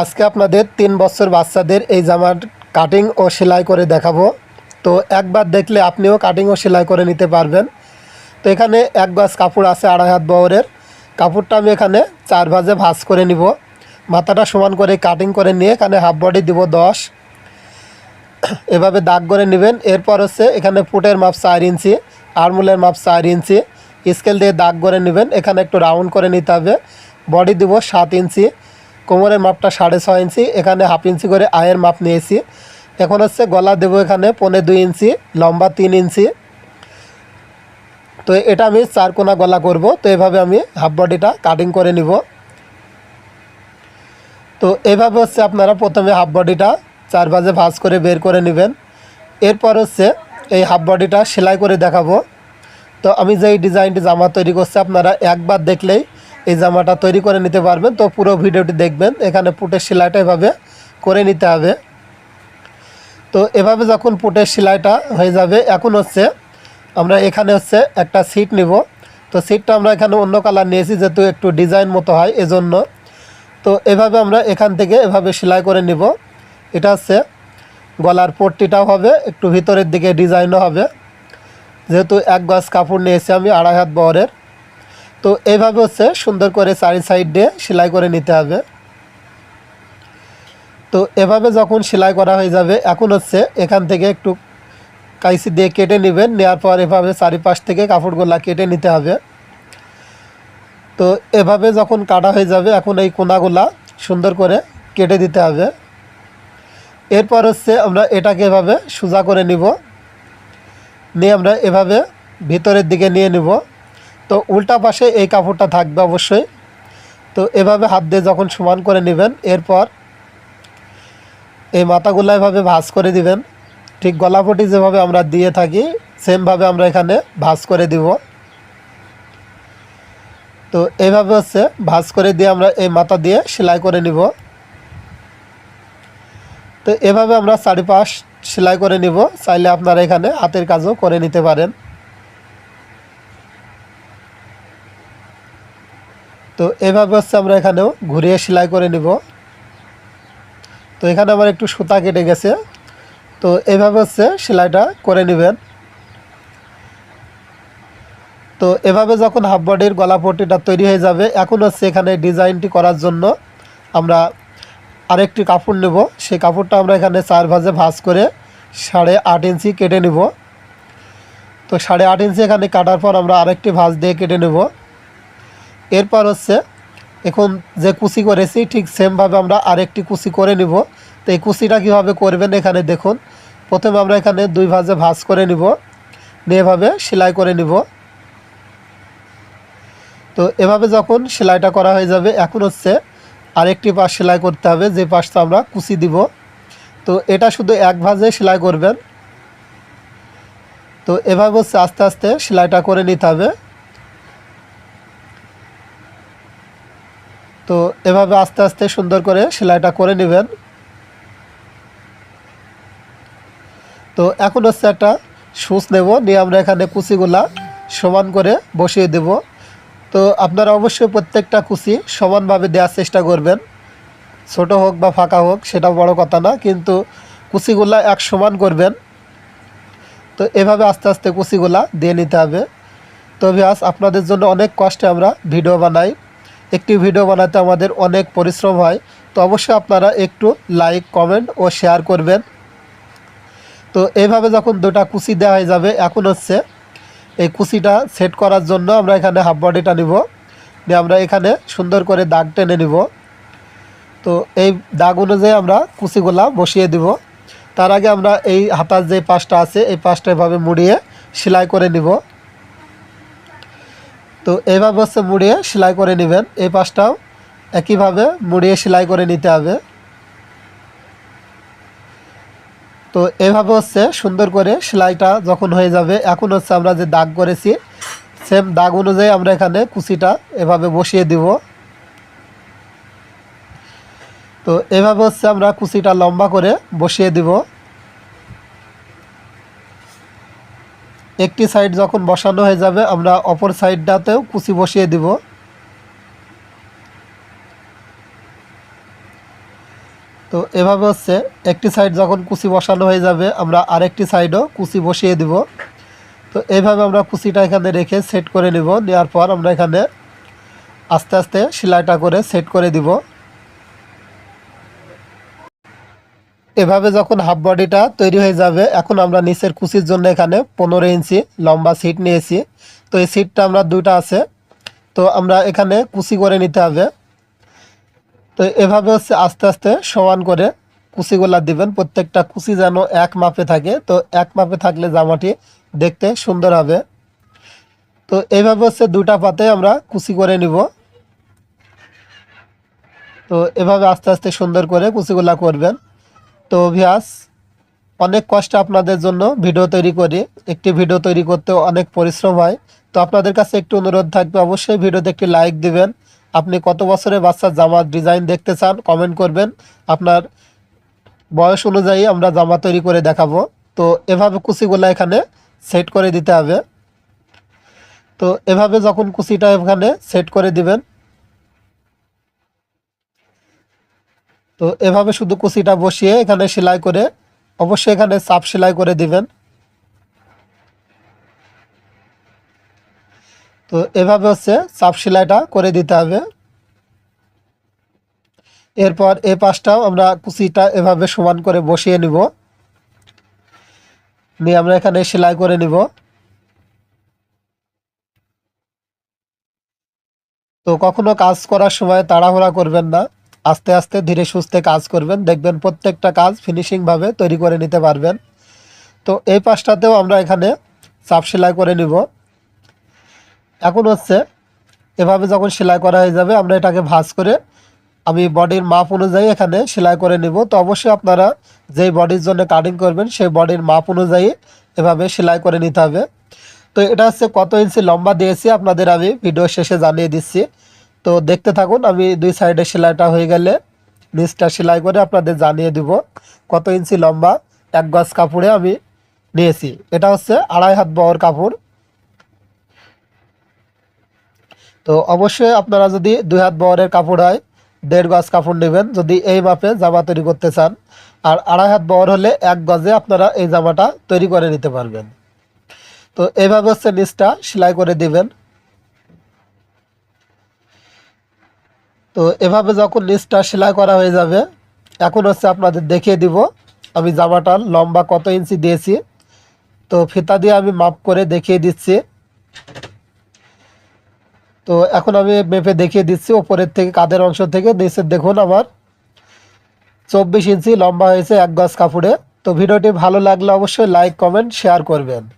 আজকে আপনাদের তিন বছর বাচ্চাদের এই জামার কাটিং ও সেলাই করে দেখাবো। তো একবার দেখলে আপনিও কাটিং ও সেলাই করে নিতে পারবেন। তো এখানে এক গাছ কাপড় আছে আড়াই হাত বহরের। কাপড়টা আমি এখানে চার ভাজে ভাজ করে নিব। মাথাটা সমান করে কাটিং করে নিয়ে এখানে হাফ বডি দিব দশ। এভাবে দাগ করে নেবেন। এরপর হচ্ছে এখানে ফুটের মাপ চার ইঞ্চি, আরমুলের মাপ চার ইঞ্চি। স্কেল দিয়ে দাগ করে নেবেন। এখানে একটু রাউন্ড করে নিতে হবে। বডি দিব সাত ইঞ্চি। কোমরের মাপটা সাড়ে ছয় ইঞ্চি, এখানে হাফ ইঞ্চি করে আয়ের মাপ নিয়েছি। এখন হচ্ছে গলা দেবো এখানে পনে দুই ইঞ্চি, লম্বা তিন ইঞ্চি। তো এটা আমি চার কোনা গলা করব, তো এভাবে আমি হাফ বডিটা কাটিং করে নিব। তো এভাবে হচ্ছে আপনারা প্রথমে হাফ বডিটা চার বাজে ভাঁজ করে বের করে নেবেন। এরপর হচ্ছে এই হাফ বডিটা সেলাই করে দেখাবো। তো আমি যেই ডিজাইনটি জামা তৈরি করছি, আপনারা একবার দেখলেই এই জামাটা তৈরি করে নিতে পারবেন। তো পুরো ভিডিওটি দেখবেন। এখানে পুটের সেলাইটা এভাবে করে নিতে হবে। তো এভাবে যখন পুটের সেলাইটা হয়ে যাবে, এখন হচ্ছে আমরা এখানে হচ্ছে একটা সিট নিব। তো সিটটা আমরা এখানে অন্য কালার নিয়েছি, যেহেতু একটু ডিজাইন মতো হয় এজন্য। তো এভাবে আমরা এখান থেকে এভাবে সেলাই করে নিব। এটা হচ্ছে গলার পট্টিটাও হবে, একটু ভিতরের দিকে ডিজাইনও হবে। যেহেতু এক গজ কাপড় নিয়েছি আমি, আড়াই হাত বহরের। তো এইভাবে হচ্ছে সুন্দর করে চারি সাইড দিয়ে সেলাই করে নিতে হবে। তো এভাবে যখন সেলাই করা হয়ে যাবে, এখন হচ্ছে এখান থেকে একটু কাইসি দিয়ে কেটে নেবেন, নেওয়ার পর এভাবে চারিপাশ থেকে কাপড়গুলা কেটে নিতে হবে। তো এভাবে যখন কাটা হয়ে যাবে, এখন এই কোনাগুলা সুন্দর করে কেটে দিতে হবে। এরপর হচ্ছে আমরা এটাকে এভাবে সোজা করে নিব। নিয়ে আমরা এভাবে ভিতরের দিকে নিয়ে নিব। তো উল্টা পাশে এই কাপড়টা থাকবে অবশ্যই। তো এভাবে হাত দিয়ে যখন সমান করে নেবেন, এরপর এই মাথাগুলো এভাবে ভাঁজ করে দিবেন। ঠিক গলাপটি যেভাবে আমরা দিয়ে থাকি, সেমভাবে আমরা এখানে ভাঁজ করে দিব। তো এইভাবে হচ্ছে ভাঁজ করে দিয়ে আমরা এই মাথা দিয়ে সেলাই করে নিব। তো এভাবে আমরা চারিপাশ সেলাই করে নিব। চাইলে আপনারা এখানে হাতের কাজও করে নিতে পারেন। তো এভাবে হচ্ছে আমরা এখানেও ঘুরিয়ে সেলাই করে নিব। তো এখানে আমার একটু সুতা কেটে গেছে। তো এভাবে হচ্ছে সেলাইটা করে নেবেন। তো এভাবে যখন হাফ বডির গলা তৈরি হয়ে যাবে, এখন হচ্ছে এখানে ডিজাইনটি করার জন্য আমরা আরেকটি কাপড় নেব। সেই কাপড়টা আমরা এখানে চার ভাজে ভাঁজ করে সাড়ে আট ইঞ্চি কেটে নেব। তো সাড়ে আট ইঞ্চি এখানে কাটার পর আমরা আরেকটি ভাঁজ দিয়ে কেটে নেব। এরপর হচ্ছে, এখন যে কুচি করেছি, ঠিক সেমভাবে আমরা আরেকটি কুচি করে নিব। তো এই কুচিটা কীভাবে করবেন এখানে দেখুন। প্রথমে আমরা এখানে দুই ভাজে ভাঁজ করে নিব। নিয়ে এভাবে সেলাই করে নিব। তো এভাবে যখন সেলাইটা করা হয়ে যাবে, এখন হচ্ছে আরেকটি পাশ সেলাই করতে হবে, যে পাশটা আমরা কুচি দিব। তো এটা শুধু এক ভাজে সেলাই করবেন। তো এভাবে হচ্ছে আস্তে আস্তে সেলাইটা করে নিতে হবে। তো এভাবে আস্তে আস্তে সুন্দর করে সেলাইটা করে নেবেন। তো এখন হচ্ছে একটা সুচ নেব, নিয়ে আমরা এখানে কুচিগুলা সমান করে বসিয়ে দেব। তো আপনারা অবশ্যই প্রত্যেকটা কুচি সমানভাবে দেওয়ার চেষ্টা করবেন। ছোট হোক বা ফাঁকা হোক, সেটা বড় কথা না, কিন্তু কুচিগুলা এক সমান করবেন। তো এভাবে আস্তে আস্তে কুচিগুলা দিয়ে নিতে হবে। তো ভিয়াস আপনাদের জন্য অনেক কষ্টে আমরা ভিডিও বানাই। একটি ভিডিও বানাতে আমাদের অনেক পরিশ্রম হয়, তো অবশ্যই আপনারা একটু লাইক কমেন্ট ও শেয়ার করবেন। তো এইভাবে যখন দুটা কুচি দেওয়া হয়ে যাবে, এখন হচ্ছে এই কুচিটা সেট করার জন্য আমরা এখানে হাফ বডিটা নিব। নিয়ে আমরা এখানে সুন্দর করে দাগ টেনে নিব। তো এই দাগ অনুযায়ী আমরা কুচিগুলা বসিয়ে দিব। তার আগে আমরা এই হাতার যে পাশটা আছে, এই পাশটা এভাবে মুড়িয়ে সেলাই করে নিব। তো এইভাবে হচ্ছে মুড়িয়ে সেলাই করে নেবেন। এই পাশটাও একইভাবে মুড়িয়ে সেলাই করে নিতে হবে। তো এভাবে হচ্ছে সুন্দর করে সেলাইটা যখন হয়ে যাবে, এখন হচ্ছে আমরা যে দাগ করেছি সেম দাগ অনুযায়ী আমরা এখানে কুচিটা এভাবে বসিয়ে দিব। তো এভাবে হচ্ছে আমরা কুচিটা লম্বা করে বসিয়ে দিব। একটি সাইড যখন বসানো হয়ে যাবে, আমরা অপর সাইডটাতেও কুচি বসিয়ে দিব। তো এভাবে হচ্ছে একটি সাইড যখন কুচি বসানো হয়ে যাবে, আমরা আরেকটি সাইডও কুচি বসিয়ে দিব। তো এইভাবে আমরা কুচিটা এখানে রেখে সেট করে নিব। নেওয়ার পর আমরা এখানে আস্তে আস্তে সেলাইটা করে সেট করে দিব। এভাবে যখন হাফ বডিটা তৈরি হয়ে যাবে, এখন আমরা নিচের কুচির জন্য এখানে পনেরো ইঞ্চি লম্বা সিট নিয়েছি। তো এই সিটটা আমরা দুইটা আছে। তো আমরা এখানে কুচি করে নিতে হবে। তো এভাবে হচ্ছে আস্তে আস্তে সমান করে কুচিগুলা দিবেন। প্রত্যেকটা কুচি যেন এক মাপে থাকে। তো এক মাপে থাকলে জামাটি দেখতে সুন্দর হবে। তো এইভাবে হচ্ছে দুটা পাতে আমরা কুচি করে নিব। তো এভাবে আস্তে আস্তে সুন্দর করে কুচিগুলা করবেন। তো ভিয়াস অনেক কষ্ট আপনাদের জন্য ভিডিও তৈরি করি। একটি ভিডিও তৈরি করতে অনেক পরিশ্রম হয়। তো আপনাদের কাছে একটু অনুরোধ থাকবে, অবশ্যই ভিডিওতে একটি লাইক দিবেন। আপনি কত বছরের বাচ্চার জামার ডিজাইন দেখতে চান কমেন্ট করবেন। আপনার বয়স অনুযায়ী আমরা জামা তৈরি করে দেখাবো। তো এভাবে কুচিগুলো এখানে সেট করে দিতে হবে। তো এভাবে যখন কুচিটা এখানে সেট করে দিবেন তো এভাবে শুধু কুচিটা বসিয়ে এখানে সেলাই করে, অবশ্যই এখানে চাপ সেলাই করে দিবেন। তো এভাবে হচ্ছে চাপ সেলাইটা করে দিতে হবে। এরপর এ পাশটাও আমরা কুচিটা এভাবে সমান করে বসিয়ে নিব। নিয়ে আমরা এখানে সেলাই করে নিব। তো কখনো কাজ করার সময় তাড়াহুড়া করবেন না। আস্তে আস্তে ধীরে সুস্থে কাজ করবেন, দেখবেন প্রত্যেকটা কাজ ফিনিশিংভাবে তৈরি করে নিতে পারবেন। তো এই পাশটাতেও আমরা এখানে চাপ সেলাই করে নিব। এখন হচ্ছে এভাবে যখন সেলাই করা হয়ে যাবে, আমরা এটাকে ভাঁজ করে আমি বডির মাপ অনুযায়ী এখানে সেলাই করে নিব। তো অবশ্যই আপনারা যেই বডির জন্য কাটিং করবেন, সেই বডির মাপ অনুযায়ী এভাবে সেলাই করে নিতে হবে। তো এটা হচ্ছে কত ইঞ্চি লম্বা দিয়েছি, আপনাদের আমি ভিডিও শেষে জানিয়ে দিচ্ছি। তো দেখতে থাকুন, আমি দুই সাইডে সেলাইটা হয়ে গেলে নিচটা সেলাই করে আপনাদের জানিয়ে দিব কত ইঞ্চি লম্বা এক গজ কাপড়ে আমি নিয়েছি। এটা হচ্ছে আড়াই হাত বহর কাপড়। তো অবশ্যই আপনারা যদি দুই হাত বহরের কাপড় হয়, দেড় গজ কাপড় নেবেন যদি এই মাপে জামা তৈরি করতে চান। আর আড়াই হাত বহর হলে এক গজে আপনারা এই জামাটা তৈরি করে নিতে পারবেন। তো এইভাবে হচ্ছে নিচটা সেলাই করে দিবেন। তো এভাবে যখন নিচটা সেলাই করা হয়ে যাবে, এখন হচ্ছে আপনাদের দেখিয়ে দিব। আমি জামাটার লম্বা কত ইঞ্চি দিয়েছি, তো ফিতা দিয়ে আমি মাপ করে দেখিয়ে দিচ্ছি। তো এখন আমি মেপে দেখিয়ে দিচ্ছি, ওপরের থেকে কাদের অংশ থেকে নিচের দেখুন আমার চব্বিশ ইঞ্চি লম্বা হয়েছে এক গজ কাপড়ে। তো ভিডিওটি ভালো লাগলে অবশ্যই লাইক কমেন্ট শেয়ার করবেন।